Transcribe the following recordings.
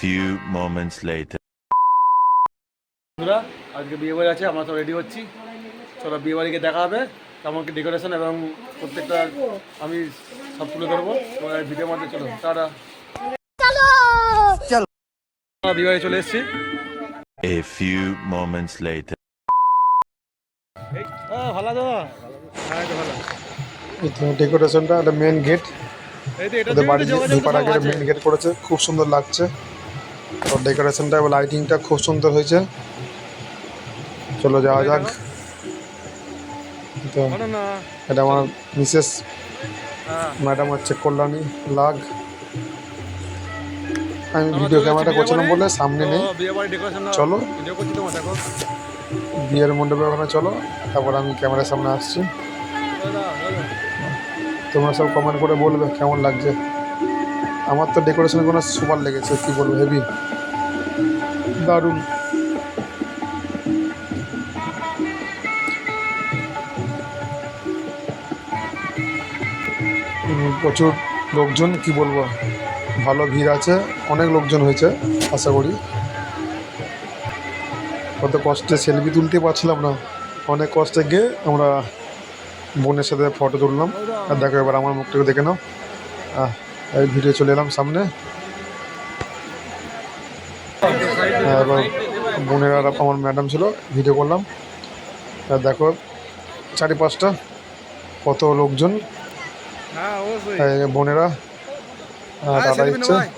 few moments later. বন্ধুরা আজকে বিয়ে বাড়ি আছে আমরা তো রেডি হচ্ছি। চলো বিয়ে বাড়িকে দেখা হবে কেমন কি ডেকোরেশন এবং প্রত্যেকটা আমি সব তুলে ধরবো। ভিডিওর মধ্যে চলো তারা চলো! বিয়ে বাড়ি চলে এসেছি। A few moments later. ভালো আছো হ্যাঁ ভালো। ডেকোরেশনটা একটা মেন গেট ওদের বাড়ি ঢোকার আগে মেন গেট করেছে খুব সুন্দর লাগছে। তো ডেকোরেশনটা এবং লাইটিংটা খুব সুন্দর হয়েছে। চলো যাওয়া যাক। তো এটা আমার মিসেস ম্যাডাম হচ্ছে কল্যাণী লাগ। আমি ভিডিও ক্যামেরাটা করছিলাম বলে সামনে নেই। চলো। বিয়ের মণ্ডপে ওখানে চলো। তারপর আমি ক্যামেরার সামনে আসছি। তোমরা সব কমেন্ট করে বলবে কেমন লাগছে। আমার তো ডেকোরেশন কোনো সুপার লেগেছে, কি বলব হেভি দারুণ। প্রচুর লোকজন, কি বলব, ভালো ভিড় আছে, অনেক লোকজন হয়েছে, আশা করি। কত কষ্টে সেলফি তুলতে পারছিলাম না, অনেক কষ্টে গিয়ে আমরা বোনের সাথে ফটো তুললাম আর দেখো এবার আমার মুখটাকে দেখে নাও আহ, এই ভিডিও চলে এলাম সামনে হ্যাঁ, এবার বোনের আর আমার ম্যাডাম ছিল ভিডিও করলাম আর দেখো চারি পাঁচটা কত লোকজন হ্যাঁ অবশ্যই এই বোনেরা আহ, আয়, দাদা selfie ইচ্ছে নেবো, আয়।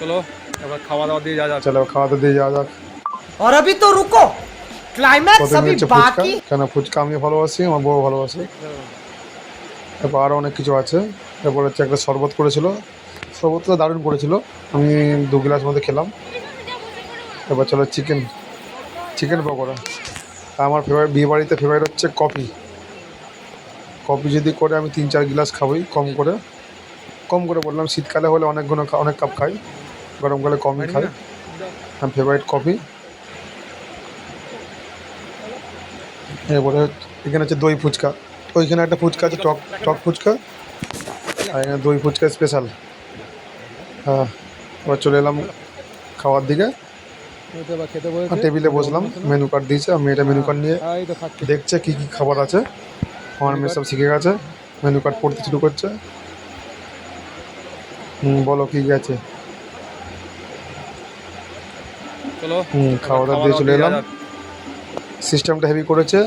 চলো এবার খাওয়া দাওয়া দিয়ে যা যা চলো খাওয়াতে দিয়ে যাওয়া যাক और अभी तो रुको ফুচকা? আমি ভালোবাসি আমার বউ ভালোবাসে তারপর আরও অনেক কিছু আছে। তারপর হচ্ছে একটা শরবত করেছিল। শরবতটা দারুণ করেছিল। আমি দু গ্লাস মধ্যে খেলাম। তারপর চলো চিকেন চিকেন পকোড়া। আমার ফেভারিট বিয়ে বাড়িতে ফেভারিট হচ্ছে কফি। কফি যদি করে আমি তিন চার গ্লাস খাবই কম করে। কম করে বললাম শীতকালে হলে অনেকগুলো অনেক কাপ খাই গরমকালে কমই খাই। আমার ফেভারিট কফি। এরপরে এখানে হচ্ছে দই ফুচকা। ওইখানে একটা ফুচকা আছে টক টক ফুচকা। আর এখানে দই ফুচকা স্পেশাল হ্যাঁ এবার চলে এলাম খাওয়ার দিকে। টেবিলে বসলাম মেনু কার্ড দিয়েছে আমি এটা মেনু কার্ড নিয়ে হ্যাঁ দেখছে কী কী খাবার আছে। আমার মেয়ে সব শিখে গেছে মেনু কার্ড পড়তে শুরু করছে। হুম বলো কী কী আছে। হুম খাওয়া দাওয়া দিয়ে চলে এলাম। সিস্টেমটা হেভি করেছে।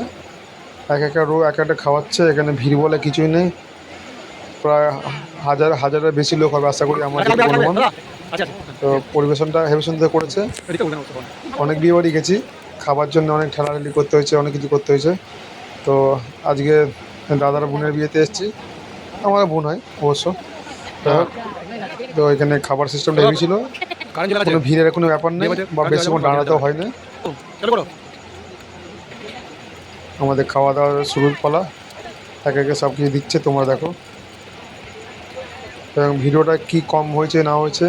এক একটা রো এক একটা খাওয়াচ্ছে এখানে ভিড় বলে কিছুই নেই। প্রায় হাজার হাজারের বেশি লোক হবে আশা করি আমার যেটুকু অনুমান আচ্ছা তো পরিবেশনটা হেভি সুন্দর করেছে। অনেক বিয়ে বাড়ি গেছি। খাবার জন্য অনেক ঠেলাঠেলি করতে হয়েছে অনেক কিছু করতে হয়েছে। তো আজকে দাদার বোনের বিয়েতে এসেছি। আমার বোন হয় অবশ্য। তো তো এখানে খাবার সিস্টেমটা হেভি ছিল। কোনো ভিড়ের কোনো ব্যাপার নেই বা বেশিক্ষণ দাঁড়াতেও হয় না। আমাদের খাওয়া দাওয়ার শুরুর পালা, এক একে সব কিছু দিচ্ছে, তোমরা দেখো। এবং ভিডিওটা কি কম হয়েছে, না হয়েছে,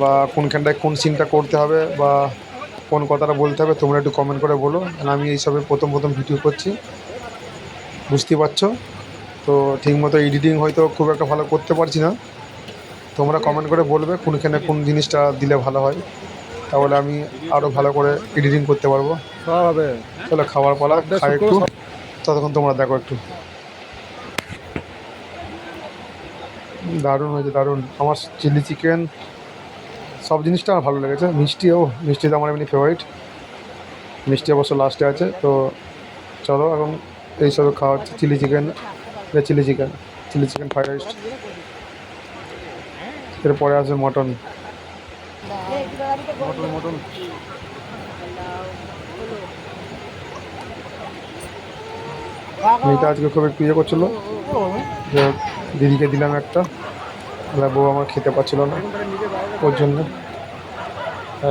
বা কোনখানটায় কোন সিনটা করতে হবে, বা কোন কথাটা বলতে হবে, তোমরা একটু কমেন্ট করে বলো। আমি এইসবে প্রথম প্রথম ভিডিও করছি। বুঝতেই পারছ? তো ঠিকমতো এডিটিং হয়তো খুব একটা ভালো করতে পারছি না। তোমরা কমেন্ট করে বলবে কোনখানে কোন জিনিসটা দিলে ভালো হয়। তাহলে আমি আরও ভালো করে এডিটিং করতে পারব। সব হবে চলো খাবার পালা খাই একটু। ততক্ষণ তোমরা দেখো একটু। দারুণ হয়েছে দারুণ। আমার চিলি চিকেন সব জিনিসটা আমার ভালো লেগেছে। মিষ্টিও মিষ্টি তো আমার এমনি ফেভারিট মিষ্টি অবশ্য লাস্টে আছে তো চলো এখন এইসব খাওয়া হচ্ছে chilli chicken chilli chicken chilli chicken fried rice এরপরে আছে মটন মটন মটন। মেয়েটা আজকে খুব একটু ইয়ে করছিল। যে দিদিকে দিলাম একটা। বউ আমার খেতে পাচ্ছিল না ওর জন্য।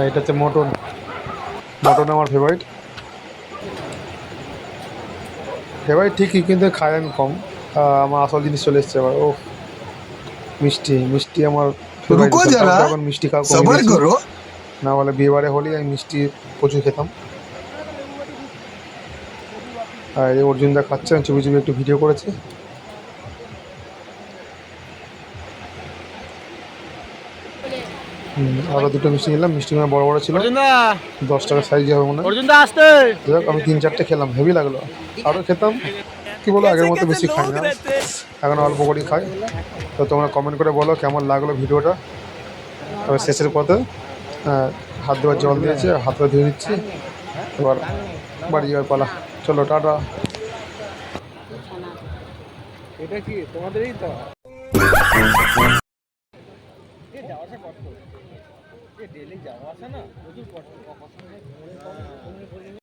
এটা হচ্ছে মটন। মটন আমার ফেভারিট ফেভারিট ঠিকই, কিন্তু খাই আমি কম। আমার আসল জিনিস চলে এসছে এবার। ও মিষ্টি। মিষ্টি আমার রুকো যারা, এখন মিষ্টি খাওয়া সবার করো। না বলে বিয়ে বারে হলেই আমি মিষ্টি প্রচুর খেতাম। আর এই অর্জুনদা খাচ্ছে আমি চুপি চুপি একটু ভিডিও করেছে। হুম, আরও দুটো মিষ্টি নিলাম। মিষ্টি বড় বড় ছিল। অর্জুন দশ টাকা সাইজ হবে মনে হয়। অর্জুন দা আমি তিন চারটে খেলাম হেভি লাগল। আরও খেতাম। কি বলো? আগের মতো বেশি খাই না। এখন অল্প করেই খাই। তো তোমরা কমেন্ট করে বলো কেমন লাগল ভিডিওটা। তবে শেষের পথে হাত দেওয়ার জল দিয়েছে হাতটা ধুয়ে নিচ্ছি। এবার বাড়ি যাওয়ার পালা। চলো টাটা। এটা কি? তোমাদেরই তো। ডেলি যাওয়া আসা না? প্রচুর কষ্ট।